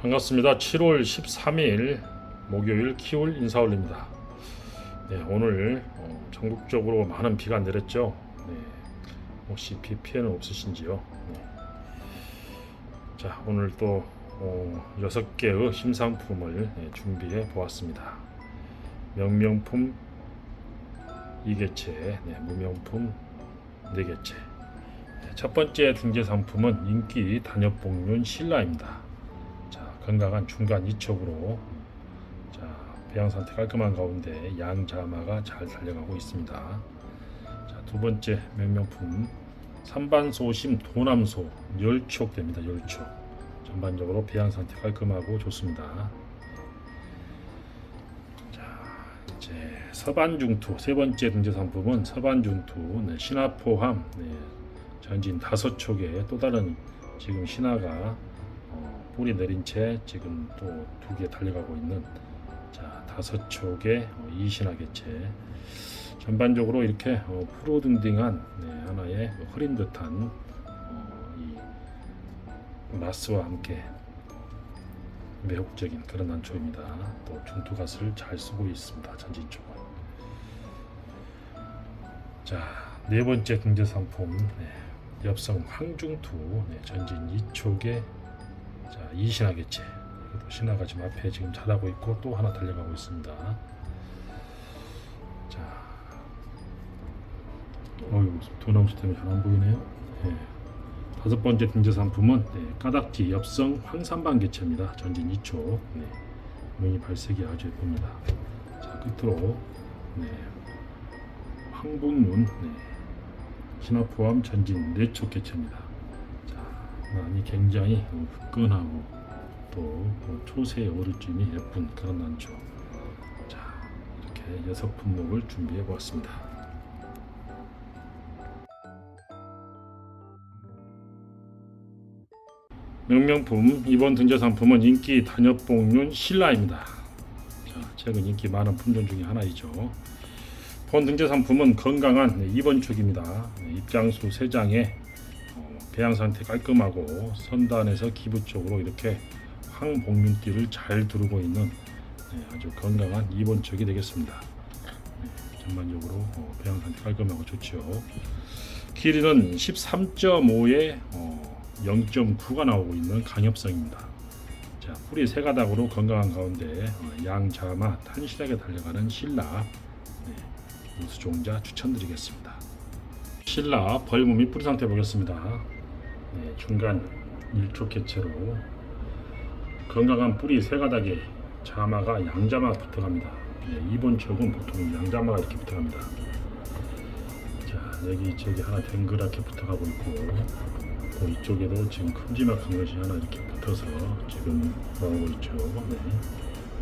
반갑습니다. 7월 13일 목요일 키울 인사 올립니다. 네, 오늘 어, 전국적으로 많은 비가 내렸죠. 네, 혹시 비 피해는 없으신지요? 네. 자, 오늘 또 어, 6개의 심상품을 네, 준비해 보았습니다. 명명품 2개체, 네, 무명품 4개체. 네, 첫 번째 등재 상품은 인기 단엽봉륜 신라입니다. 자, 건강한 중간 이촉으로 자, 배양 상태 깔끔한 가운데 양자마가 잘 달려가고 있습니다. 자, 두 번째 명명품 삼반소심 도남소 열촉 됩니다. 열촉. 전반적으로 배양 상태 깔끔하고 좋습니다. 자, 이제 서반중투 세 번째 등재 상품은 서반중투 네, 신화 포함 네, 전진 다섯 촉에 또 다른 지금 신화가 어, 뿌리 내린 채 지금 또 두 개 달려가고 있는 자 다섯 촉의 어, 이신화 개체 전반적으로 이렇게 어, 프로등딩한 네, 하나의 뭐 흐린 듯한 어, 이 마스와 함께 매혹적인 그런 난초입니다. 또 중투갓을 잘 쓰고 있습니다. 전진 쪽은 자 네 번째 등재 상품 네, 엽성 황중투 네, 전진 2촉의 자, 이 신화겠지. 이것도 신화가 지금 앞에 지금 자라고 있고 또 하나 달려가고 있습니다. 자, 어유 도남수 때문에 잘 안 보이네요. 예. 다섯 번째 등재 상품은 네, 까닥지 엽성 황산방 개체입니다. 전진 2초. 네. 무늬 발색이 아주 예쁩니다. 자, 끝으로 네. 황복눈 네. 신화 포함 전진 4초 개체입니다. 난이 굉장히 후끈하고 또그 초세의 오르짐이 예쁜 그런 난초. 자 이렇게 여섯 품목을 준비해 보았습니다. 명명품 이번 등재 상품은 인기 단엽봉륜 신라입니다. 자, 최근 인기 많은 품종 중에 하나이죠. 본 등재 상품은 건강한 네, 2번 축입니다. 네, 입장수 3장에 배양 상태 깔끔하고 선단에서 기부 쪽으로 이렇게 황복륜띠를 잘 두르고 있는 네, 아주 건강한 2번 척이 되겠습니다. 네, 전반적으로 어, 배양 상태 깔끔하고 좋죠. 길이는 13.5에 어, 0.9가 나오고 있는 강엽성입니다. 자, 뿌리 세 가닥으로 건강한 가운데 어, 양자마 탄실하게 달려가는 신라 네, 우수종자 추천드리겠습니다. 신라 및 뿌리 상태 보겠습니다. 네, 중간 일촉 개체로 건강한 뿌리 세 가닥에 자마가 양자마 붙어갑니다. 네, 이번 촉은 보통 양자마가 이렇게 붙어갑니다. 자 여기 저기 하나 댕그랗게 붙어가고 있고 또 이쪽에도 지금 큼지막한 것이 하나 이렇게 붙어서 지금 나오고 있죠. 네.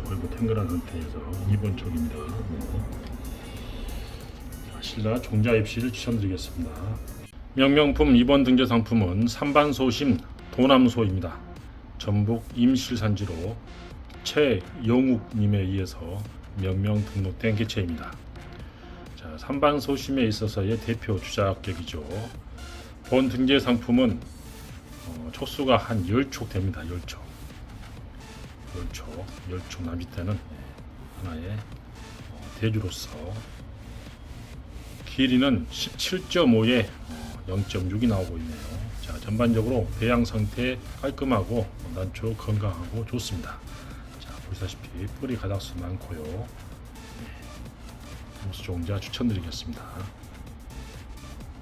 그리고 탱글한 상태에서 이번 촉입니다. 네. 자, 신라 종자 입시를 추천드리겠습니다. 명명품 2번 등재 상품은 삼반소심 도남소입니다. 전북 임실산지로 최영욱님에 의해서 명명 등록된 개체입니다. 자, 삼반소심에 있어서의 대표 주자격이죠. 본 등재 상품은 어, 촉수가 한 10촉 됩니다. 10촉. 10촉. 10촉 남짓 때는 예, 하나의 어, 대주로서 길이는 17.5에 0.6이 나오고 있네요. 자, 전반적으로 배양 상태 깔끔하고 난초 건강하고 좋습니다. 자, 보시다시피 뿌리 가닥수 많고요. 네, 수 종자 추천드리겠습니다.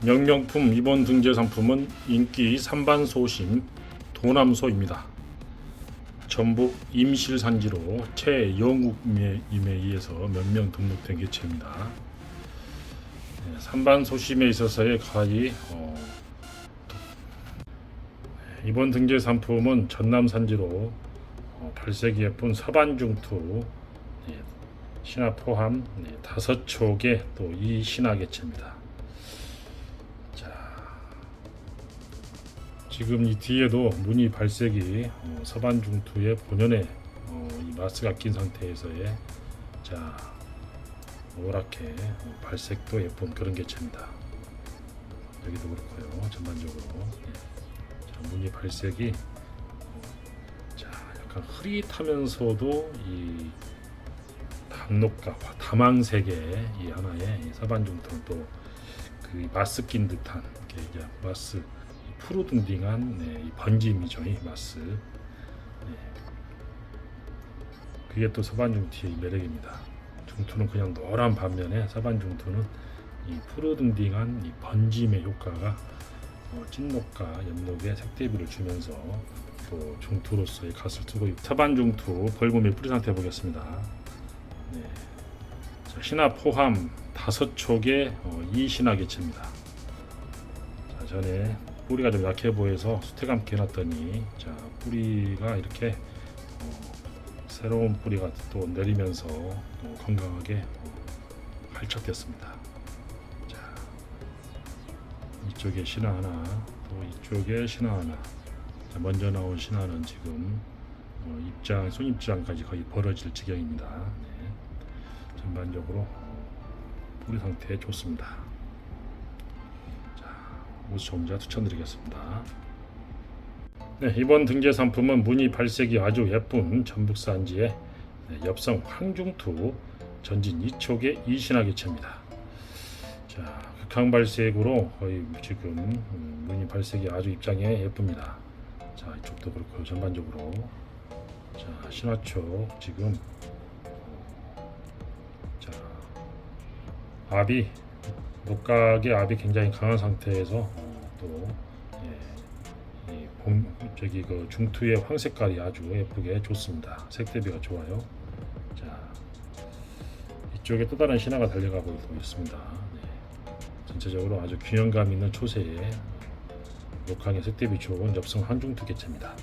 명명품 이번 등재 상품은 인기 삼반소심 도남소입니다. 전북 임실산지로 최영욱임에 의해서 명명 등록된 개체입니다. 네, 산반 소심에 있어서의 가히 어, 네, 이번 등재 상품은 전남 산지로 어, 발색이 예쁜 서반중투 네, 신화 포함 네, 다섯 촉의 또 이 신화 개체입니다. 자, 지금 이 뒤에도 무늬 발색이 어, 서반중투의 본연의 어, 이 마스가 낀 상태에서의 자 노랗게 어, 발색도 예쁜 그런 개체입니다. 여기도 그렇고요. 전반적으로 네. 자, 무늬 발색이 어, 자 약간 흐릿하면서도 이 담록과 다망색의 이 하나의 이 사반중투는 또그 마스 낀 듯한 이제 마스 이 푸르둥딩한 네, 이 번짐이죠 이 마스 네. 그게 또 서반중투의 매력입니다 중투는 그냥 노란 반면에 서반중투는 이 푸르둥딩한 이 번짐의 효과가 어, 찐녹과 엽록에 색대비를 주면서 또 중투로서의 갓을 두고 있고 서반중투 벌금의 뿌리 상태 보겠습니다. 네. 자, 신화 포함 다섯 촉의 어, 이 신화 개체입니다. 자, 전에 뿌리가 좀 약해 보여서 수태감 해놨더니 자 뿌리가 이렇게 어, 새로운 뿌리가 또 내리면서 또 건강하게 어, 활착됐습니다. 자 이쪽에 신화 하나, 또 이쪽에 신화 하나. 자, 먼저 나온 신화는 지금 어, 입장, 손입장까지 거의 벌어질 지경입니다. 네. 전반적으로 어, 뿌리 상태 좋습니다. 자, 우수종자 추천드리겠습니다. 네, 이번 등재 상품은 무늬 발색이 아주 예쁜 전북산지의 네, 엽성 황중투 전진 2촉의 이신화 개체입니다. 자, 극한 발색으로 거의 지금 음, 무늬 발색이 아주 입장에 예쁩니다. 자, 이쪽도 그렇고 전반적으로 자, 신화촉 지금 자, 압이 녹각의 압이 굉장히 강한 상태에서 어, 또 저기 그 중투의 황 색깔이 아주 예쁘게 좋습니다. 색 대비가 좋아요. 자, 이쪽에 또 다른 신화가 달려가고 있습니다. 네. 전체적으로 아주 균형감 있는 초세에 녹항의 색 대비 좋은 엽성 한중투 개체입니다.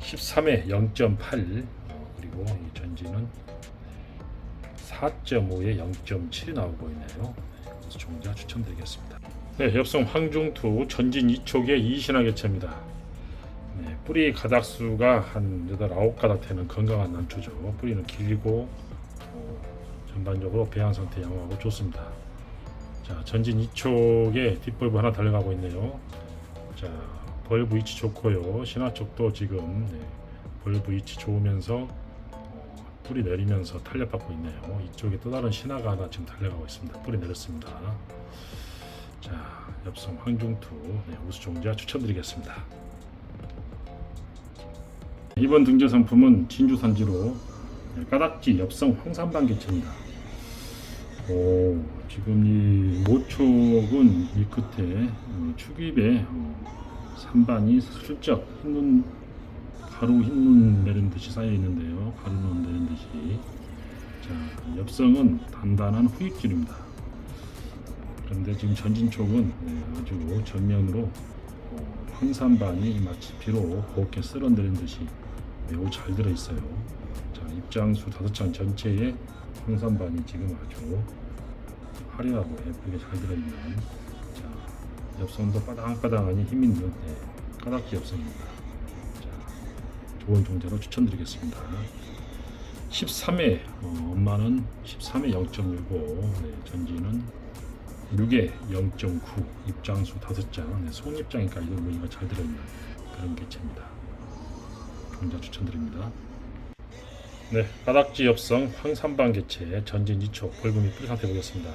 13회 0.8 어, 그리고 이 전지는 4.5에 0.7이 나오고 있네요. 네, 그래서 종자 추천드리겠습니다. 네, 엽성 황중투 전진 2촉의 이신화 개체입니다. 네, 뿌리 가닥수가 한 8, 9가닥 되는 건강한 난초죠. 뿌리는 길고 어, 전반적으로 배양 상태 양호하고 좋습니다. 자, 전진 2촉에 뒷벌브 하나 달려가고 있네요. 자, 벌브 위치 좋고요. 신화 쪽도 지금 네, 벌브 위치 좋으면서 어, 뿌리 내리면서 탄력받고 있네요. 이쪽에 또 다른 신화가 하나 지금 달려가고 있습니다. 뿌리 내렸습니다. 자, 엽성 황중투 네, 우수종자 추천드리겠습니다. 이번 등재 상품은 진주 산지로 네, 까닥지 엽성 황산방 개체입니다. 오, 지금 이 모촉은 이 끝에 어, 축입에 어, 산반이 슬쩍 흰눈 가루 흰눈 내린 듯이 쌓여 있는데요. 가루눈 내린 듯이. 자, 엽성은 단단한 후입줄입니다. 그런데 지금 전진촉은 네, 아주 전면으로 어, 황산반이 마치 비로 곱게 쓸어내린 듯이 매우 잘 들어 있어요. 자, 입장수 다섯 장 전체에 황산반이 지금 아주 화려하고 예쁘게 잘 들어있는 자, 엽성도 빠당빠당하니 힘 있는 네, 까닥지 엽성입니다. 자, 좋은 종자로 추천드리겠습니다. 13회 어, 엄마는 13회 0.65 네, 전지는 6에 0.9 입장수 5장 네, 손입장이까지도 무늬가 잘 들어있는 그런 개체입니다. 종자 추천드립니다. 네, 바닥지 엽성 황산방 개체 전진 2촉 벌금이 뿌리 상태 보겠습니다.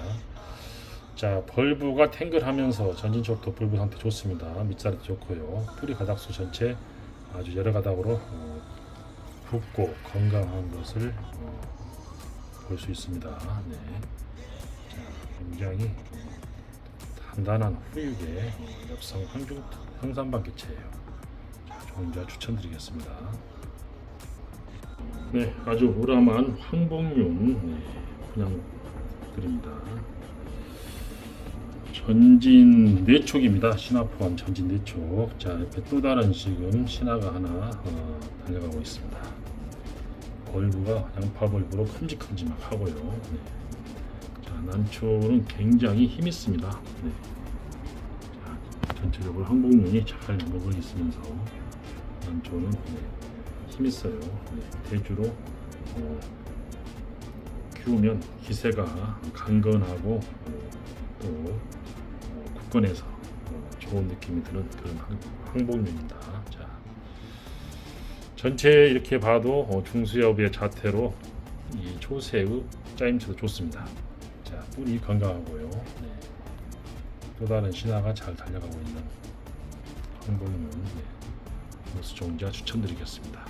자, 벌브가 탱글하면서 전진 쪽도 벌브 상태 좋습니다. 밑살도 좋고요. 뿌리 가닥수 전체 아주 여러 가닥으로 어, 붓고 건강한 것을 어, 볼수 있습니다. 네. 자, 굉장히 단단한 어, 엽성 황중 황산방 개체예요. 자, 종자 추천드리겠습니다. 네, 아주 우람한 황복륜 네, 분양드립니다. 전진 네촉입니다. 신화 포함 전진 네촉. 자, 옆에 또 다른 지금 신화가 하나 어, 달려가고 있습니다. 벌브가 양파 벌브로 큼직큼직하고요. 네. 자, 난초는 굉장히 힘 있습니다. 네. 자, 전체적으로 항복륜이 잘 먹어 있으면서 난초는 네, 힘 있어요. 네, 대주로 어, 키우면 기세가 강건하고 어, 또 어, 국건에서 어, 좋은 느낌이 드는 그런 항- 항복륜입니다. 자, 전체 이렇게 봐도 어, 중수엽의 자태로 이 초새의 짜임새도 좋습니다. 자, 뿌리 건강하고요. 네. 또 다른 신화가 잘 달려가고 있는 항복은 네. 모수 종자 추천드리겠습니다.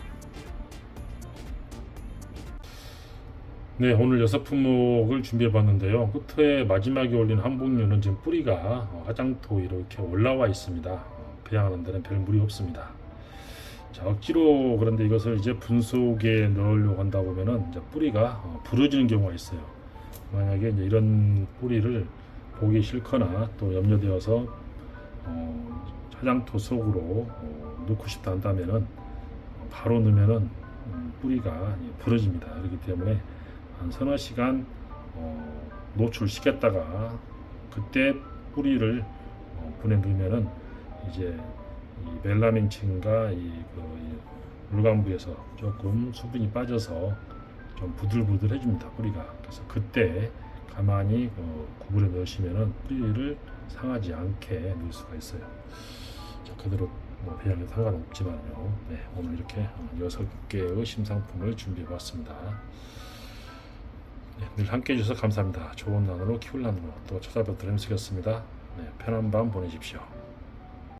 네, 오늘 여섯 품목을 준비해 봤는데요. 끝에 마지막에 올린 한복류는 지금 뿌리가 어, 화장토 이렇게 올라와 있습니다. 어, 배양하는 데는 별 무리 없습니다. 자, 억지로 그런데 이것을 이제 분속에 넣으려고 한다 보면은 이제 뿌리가 어, 부러지는 경우가 있어요. 만약에 이제 이런 뿌리를 보기 싫거나 또 염려되어서 어, 화장토 속으로 어, 넣고 싶다 한다면은 어, 바로 넣으면은 음, 뿌리가 부러집니다. 그렇기 때문에 한 서너 시간 어, 노출시켰다가 그때 뿌리를 어, 분해 넣으면은 이제 이 멜라민층과 이그 물감부에서 조금 수분이 빠져서 좀 부들부들해집니다 뿌리가 그래서 그때 가만히 어, 구부려 넣으시면은 뿌리를 상하지 않게 넣을 수가 있어요. 자 그대로 뭐 배양해도 상관없지만요. 네, 오늘 이렇게 어, 여섯 개의 심상품을 준비해 봤습니다. 네, 늘 함께 해주셔서 감사합니다. 좋은 난으로 키울 난으로 또 찾아뵙도록 힘쓰겠습니다. 네, 편한 밤 보내십시오.